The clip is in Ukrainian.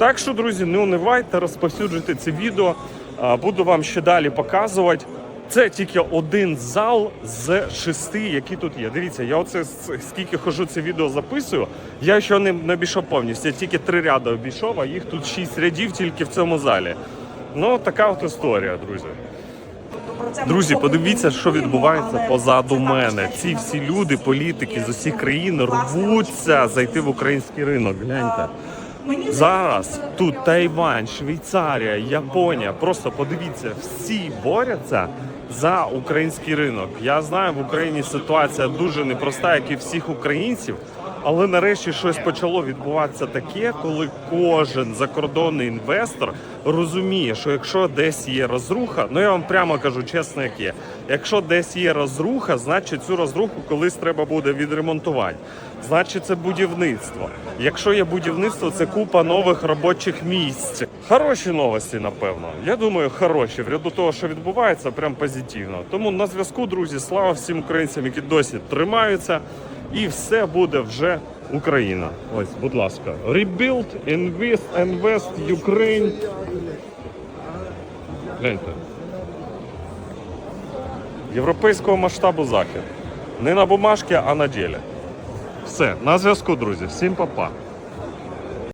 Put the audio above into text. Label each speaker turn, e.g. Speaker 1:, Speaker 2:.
Speaker 1: Так що, друзі, не унивайте, розповсюджуйте це відео. Буду вам ще далі показувати. Це тільки один зал з шести, які тут є. Дивіться, я оце скільки хожу це відео записую. Я ще не, обійшов повністю. Я тільки три ряди обійшов, а їх тут шість рядів тільки в цьому залі. Ну, така от історія, друзі. Друзі, подивіться, що відбувається позаду мене. Ці всі люди, політики з усіх країн рвуться зайти в український ринок. Гляньте. Зараз тут Тайвань, Швейцарія, Японія. Просто подивіться, всі борються за український ринок. Я знаю, в Україні ситуація дуже непроста, як і всіх українців. Але нарешті щось почало відбуватися таке, коли кожен закордонний інвестор розуміє, що якщо десь є розруха, ну я вам прямо кажу чесно, як є. Якщо десь є розруха, значить цю розруху колись треба буде відремонтувати. Значить, це будівництво. Якщо є будівництво, це купа нових робочих місць. Хороші новості, напевно. Я думаю, хороші. В ряду того, що відбувається, прям позитивно. Тому на зв'язку, друзі, слава всім українцям, які досі тримаються, і все буде вже Україна. Ось, будь ласка, Rebuild, Invest, Invest, Ukraine. Гляньте. Європейського масштабу захід. Не на бумажці, а на ділі. Все, на зв'язку, друзі. Всім па-па.